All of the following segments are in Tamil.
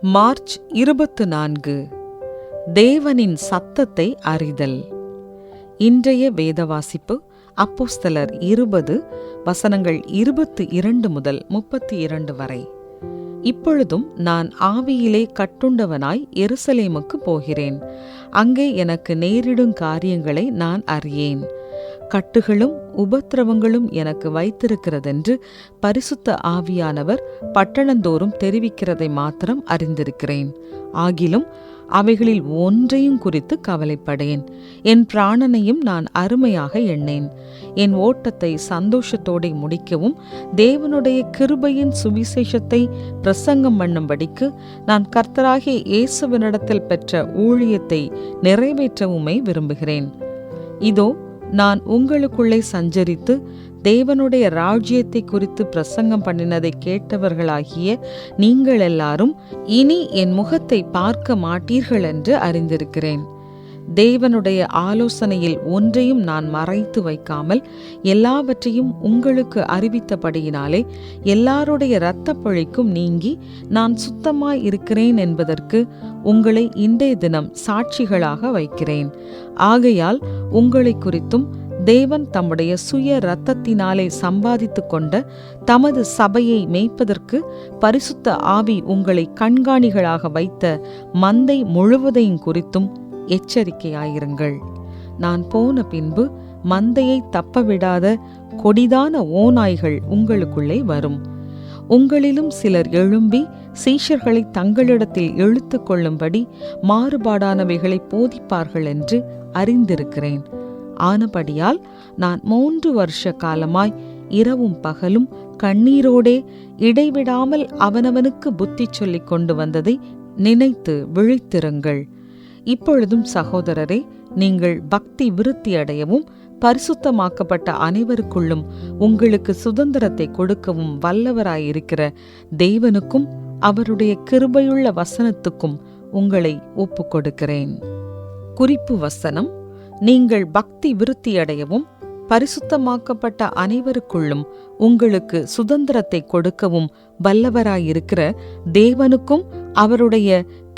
மார்ச் இருபத்து நான்கு. தேவனின் சத்தத்தை அறிதல். இன்றைய வேத வாசிப்பு அப்போஸ்தலர் இருபது வசனங்கள் இருபத்து இரண்டு முதல் முப்பத்தி இரண்டு வரை. இப்பொழுதும் நான் ஆவியிலே கட்டுண்டவனாய் எருசலேமுக்கு போகிறேன். அங்கே எனக்கு நேரிடும் காரியங்களை நான் அறியேன். கட்டுகளும் உபத்திரவங்களும் எனக்கு வைத்திருக்கிறதென்று பரிசுத்த ஆவியானவர் பட்டணந்தோறும் தெரிவிக்கிறதை மாத்திரம் அறிந்திருக்கிறேன். ஆகிலும் அவைகளில் ஒன்றையும் குறித்து கவலைப்படேன். என் பிராணனையும் நான் அருமையாக எண்ணேன். என் ஓட்டத்தை சந்தோஷத்தோடு முடிக்கவும் தேவனுடைய கிருபையின் சுவிசேஷத்தை பிரசங்கம் பண்ணும்படிக்கு நான் கர்த்தராகிய இயேசுவினிடத்தில் பெற்ற ஊழியத்தை நிறைவேற்றவுமே விரும்புகிறேன். இதோ நான் உங்களுக்குள்ளே சஞ்சரித்து தேவனுடைய ராஜ்யத்தை குறித்து பிரசங்கம் பண்ணினதை கேட்டவர்களாகிய நீங்கள் எல்லாரும் இனி என் முகத்தை பார்க்க மாட்டீர்கள் என்று அறிந்திருக்கிறேன். தேவனுடைய ஆலோசனையில் ஒன்றையும் நான் மறைத்து வைக்காமல் எல்லாவற்றையும் உங்களுக்கு அறிவித்தபடியினாலே எல்லாருடைய இரத்தப்பழிக்கும் நீங்கி நான் சுத்தமாய் இருக்கிறேன் என்பதற்கு உங்களை இன்றைய தினம் சாட்சிகளாக வைக்கிறேன். ஆகையால் உங்களை குறித்தும் தேவன் தம்முடைய சுய இரத்தத்தினாலே சம்பாதித்து கொண்ட தமது சபையை மேய்ப்பதற்கு பரிசுத்த ஆவி உங்களை கண்காணிகளாக வைத்த மந்தை முழுவதையும் குறித்தும் எச்சரிக்கையாயிருங்கள். நான் போன பின்பு மந்தையை தப்பவிடாத கொடிதான ஓநாய்கள் உங்களுக்குள்ளே வரும். உங்களிலும் சிலர் எழும்பி சீஷர்களை தங்களிடத்தில் இழுத்து கொள்ளும்படி மாறுபாடானவைகளை போதிப்பார்கள் என்று அறிந்திருக்கிறேன். ஆனபடியால் நான் மூன்று வருஷ காலமாய் இரவும் பகலும் கண்ணீரோடே இடைவிடாமல் அவனவனுக்கு புத்தி சொல்லிக் கொண்டு வந்ததை நினைத்து விழித்திருங்கள். இப்பொழுதும் சகோதரரே நீங்கள் பக்தி விருத்தி அடையவும் பரிசுத்தமாக்கப்பட்ட அனைவருக்குள்ளும் உங்களுக்கு சுதந்திரத்தை கொடுக்கவும் வல்லவராயிருக்கிற தேவனுக்கும் அவருடைய கிருபையுள்ள வசனத்துக்கும் உங்களை ஒப்பு கொடுக்கிறேன் குறிப்பு வசனம் நீங்கள் பக்தி விருத்தியடையவும் பரிசுத்தமாக்கப்பட்ட அனைவருக்குள்ளும் உங்களுக்கு சுதந்திரத்தை கொடுக்கவும் வல்லவராயிருக்கிற தேவனுக்கும் அவருடைய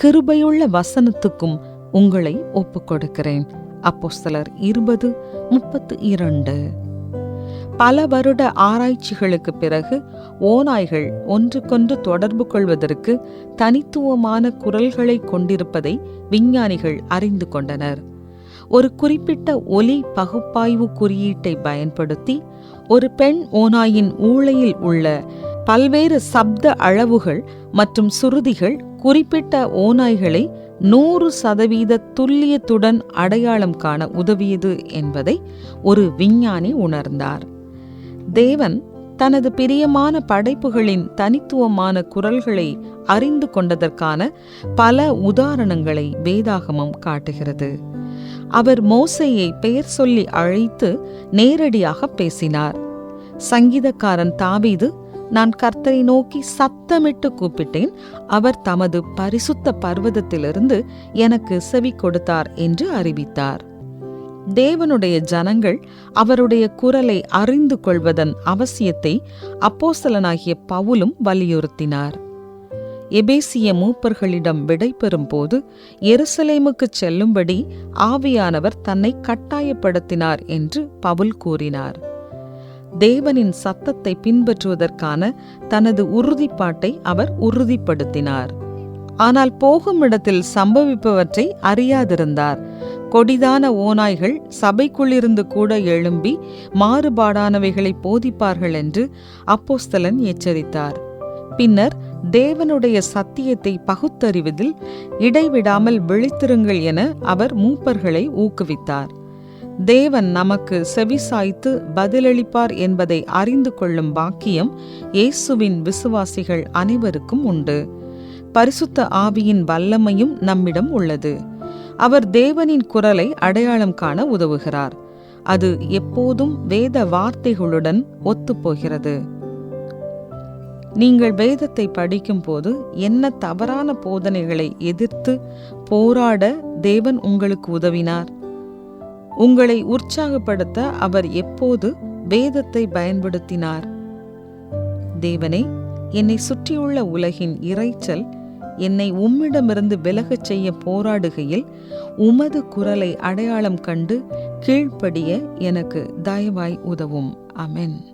கிருபையுள்ள வசனத்துக்கும் உங்களை ஒப்புக்கொடுக்கிறேன். அப்போஸ்தலர் இருபது முப்பத்து இரண்டு. பல வருட ஆராய்ச்சிகளுக்கு பிறகு ஓநாய்கள் ஒன்றுக்கொன்று தொடர்பு கொள்வதற்கு தனித்துவமான குரல்களை கொண்டிருப்பதை விஞ்ஞானிகள் அறிந்து கொண்டனர். ஒரு குறிப்பிட்ட ஒலி பகுப்பாய்வு குறியீட்டை பயன்படுத்தி ஒரு பெண் ஓநாயின் ஊளையில் உள்ள பல்வேறு சப்த அளவுகள் மற்றும் சுருதிகள் குறிப்பிட்ட ஓநாய்களை நூறு சதவீத துல்லியத்துடன் அடையாளம் காண உதவியது என்பதை ஒரு விஞ்ஞானி உணர்ந்தார். தேவன் தனது பிரியமான படைப்புகளின் தனித்துவமான குரல்களை அறிந்து கொண்டதற்கான பல உதாரணங்களை வேதாகமம் காட்டுகிறது. அவர் மோசையை பெயர் சொல்லி அழைத்து நேரடியாக பேசினார். சங்கீதக்காரன் தாவீது நான் கர்த்தரை நோக்கி சத்தமிட்டு கூப்பிட்டேன். அவர் தமது பரிசுத்த பர்வதத்திலிருந்து எனக்கு செவி கொடுத்தார் என்று அறிவித்தார். தேவனுடைய ஜனங்கள் அவருடைய குரலை அறிந்து கொள்வதன் அவசியத்தை அப்போசலனாகிய பவுலும் வலியுறுத்தினார். எபேசிய மூப்பர்களிடம் விடைபெறும் போது எருசலேமுக்குச் செல்லும்படி ஆவியானவர் தன்னை கட்டாயப்படுத்தினார் என்று பவுல் கூறினார். தேவனின் சத்தத்தை பின்பற்றுவதற்கான தனது உறுதிப்பாட்டை அவர் உறுதிப்படுத்தினார். ஆனால் போகும் இடத்தில் சம்பவிப்பவற்றை அறியாதிருந்தார். கொடிதான ஓநாய்கள் சபைக்குள்ளிருந்து கூட எழும்பி மாறுபாடானவைகளை போதிப்பார்கள் என்று அப்போஸ்தலன் எச்சரித்தார். பின்னர் தேவனுடைய சத்தியத்தை பகுத்தறிவதில் இடைவிடாமல் விழித்திருங்கள் என அவர் மூப்பர்களை ஊக்குவித்தார். தேவன் நமக்கு செவிசாய்த்து பதிலளிப்பார் என்பதை அறிந்து கொள்ளும் பாக்கியம் இயேசுவின் விசுவாசிகள் அனைவருக்கும் உண்டு. பரிசுத்த ஆவியின் வல்லமையும் நம்மிடம் உள்ளது. அவர் தேவனின் குரலை அடையாளம் காண உதவுகிறார். அது எப்போதும் வேத வார்த்தைகளுடன் ஒத்துப்போகிறது. நீங்கள் வேதத்தை படிக்கும்போது என்ன தவறான போதனைகளை எதிர்த்து போராட தேவன் உங்களுக்கு உதவினார்? உங்களை உற்சாகப்படுத்த அவர் எப்போது வேதத்தை பயன்படுத்தினார்? தேவனே என்னை சுற்றியுள்ள உலகின் இரைச்சல் என்னை உம்மிடமிருந்து விலகச் செய்ய போராடுகையில் உமது குரலை அடையாளம் கண்டு கீழ்ப்படிய எனக்கு தயவாய் உதவும். அமென்